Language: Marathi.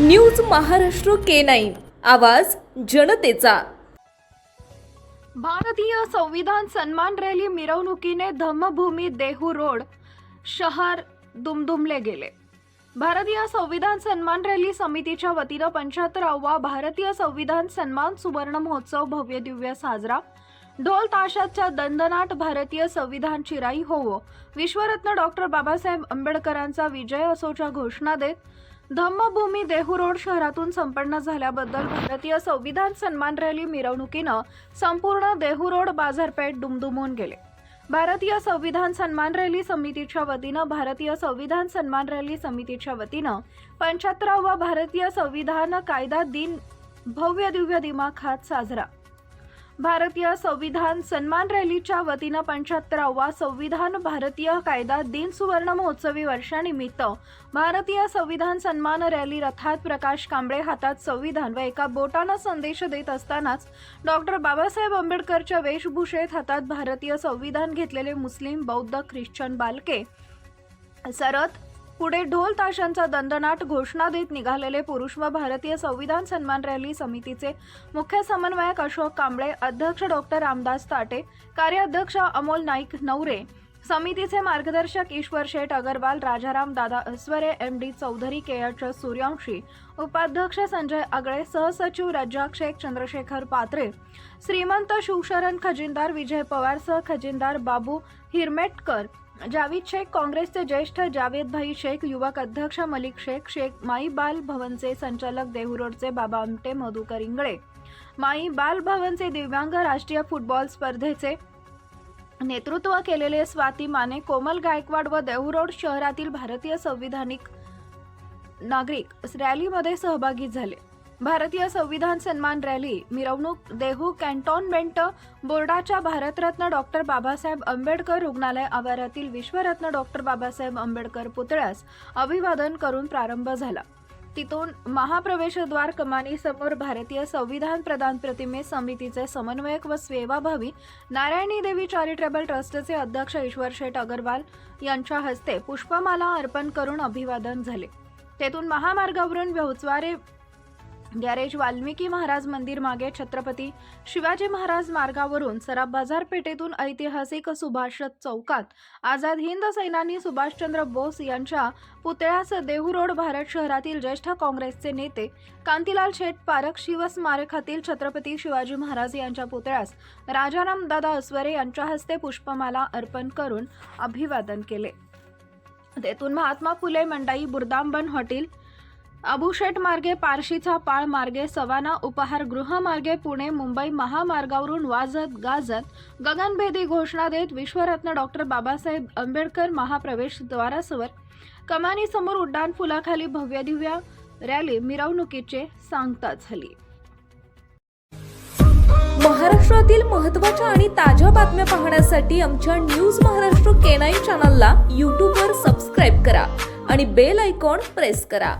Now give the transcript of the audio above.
News Maharashtra K nine. आवाज जनतेचा. भारतीय संविधान सन्मान रॅली मिरवणुकीने धम्मभूमी देहू रोड शहर दुमदुमले गेले. भारतीय संविधान सन्मान रॅली समितीच्या वतीनं पंच्याहत्तरावा भारतीय संविधान सन्मान सुवर्ण महोत्सव भव्य दिव्य साजरा ढोल ताशाच्या दंदनाट भारतीय संविधान चिराई होवो. विश्वरत्न डॉक्टर बाबासाहेब आंबेडकरांचा विजय असोच्या घोषणा देत धम्मभूमी देहू रोड शहरातून संपन्न झाल्याबद्दल भारतीय संविधान सन्मान रॅली मिरवणुकीनं संपूर्ण देहू रोड बाजारपेठ दुमदुमून गेले. भारतीय संविधान सन्मान रॅली समितीच्या वतीनं भारतीय संविधान सन्मान रॅली समितीच्या वतीनं पंच्याहत्तरावा भारतीय संविधान कायदा दिन भव्य दिव्य दिमाखात साजरा. भारतीय संविधान सन्मान रॅलीच्या वतीनं पंच्याहत्तरावा संविधान भारतीय कायदा दिन सुवर्ण महोत्सवी वर्षानिमित्त भारतीय संविधान सन्मान रॅली रथात प्रकाश कांबळे हातात संविधान व एका बोटानं संदेश देत असतानाच डॉक्टर बाबासाहेब आंबेडकरच्या वेशभूषेत हातात भारतीय संविधान घेतलेले मुस्लिम बौद्ध ख्रिश्चन बालके. सरत पुढे ढोल ताशांचा दंडनाट घोषणा देत निघालेले पुरुष व भारतीय संविधान सन्मान रॅली समितीचे मुख्य समन्वयक अशोक कांबळे अध्यक्ष डॉक्टर रामदास ताटे कार्याध्यक्ष अमोल नाईक नवरे समितीचे मार्गदर्शक ईश्वर शेठ अगरवाल राजाराम दादा Asware M D Chaudhari K H Suryavanshi उपाध्यक्ष संजय आगळे सहसचिव रज्जाक शेख चंद्रशेखर पात्रे श्रीमंत शिवशरण खजिनदार विजय पवार सह खजिनदार बाबू हिरमेटकर जावीद शेख काँग्रेसचे ज्येष्ठ जावेद भाई शेख युवक अध्यक्ष मलिक शेख शेख माई बाल भवनचे संचालक देहुरोडचे बाबा आमटे मधुकर इंगळे माई बाल भवनचे दिव्यांग राष्ट्रीय फुटबॉल स्पर्धेचे नेतृत्व केलेले स्वाती माने कोमल गायकवाड व देहुरोड शहरातील भारतीय संविधानिक नागरिक रॅलीमध्ये सहभागी झाले. भारतीय संविधान सन्मान रॅली मिरवणूक देहू कॅन्टॉनमेंट बोर्डाच्या भारतरत्न डॉक्टर बाबासाहेब आंबेडकर रुग्णालय आवारातील विश्वरत्न डॉक्टर बाबासाहेब आंबेडकर पुतळ्यास अभिवादन करून प्रारंभ झाला. तिथून महाप्रवेशद्वार कमानीसमोर भारतीय संविधान प्रदान प्रतिमे समितीचे समन्वयक व सेवाभावी नारायणी देवी चॅरिटेबल ट्रस्टचे अध्यक्ष ईश्वर शेठ अगरवाल यांच्या हस्ते पुष्पमाला अर्पण करून अभिवादन झाले. तेथून महामार्गावरून व्यवचवारे गॅरेज वाल्मिकी महाराज मंदिर मागे छत्रपती शिवाजी महाराज मार्गावरून सराफ बाजारपेठेतून ऐतिहासिक सुभाष चौकात आझाद हिंद सैनानी सुभाषचंद्र बोस यांच्या पुतळ्यास देहू रोड भारत शहरातील ज्येष्ठ काँग्रेसचे नेते कांतीलाल शेठ पारख शिवस्मारकातील छत्रपती शिवाजी महाराज यांच्या पुतळ्यास राजाराम दादा अस्वरे यांच्या हस्ते पुष्पमाला अर्पण करून अभिवादन केले. तेथून महात्मा फुले मंडाई बुरदांबन हॉटेल अबुशेट मार्गे पारशीचा पाळ मार्गे सवाना उपहारगृह मार्गे पुणे मुंबई महामार्गावरून वाजत गाजत गगनभेदी घोषणा देत विश्वरत्न डॉक्टर बाबासाहेब आंबेडकर महाप्रवेश द्वारासवर कमानीसमोर उड्डाण फुलाखाली भव्यदिव्या रॅली मिरवणुकीचे सांगता झाली महाराष्ट्रातील महत्त्वाच्या आणि ताज्या बातम्या पाहण्यासाठी आमच्या न्यूज महाराष्ट्र केनाई चॅनलला यूट्यूबवर सबस्क्राईब करा आणि बेल आयकॉन प्रेस करा.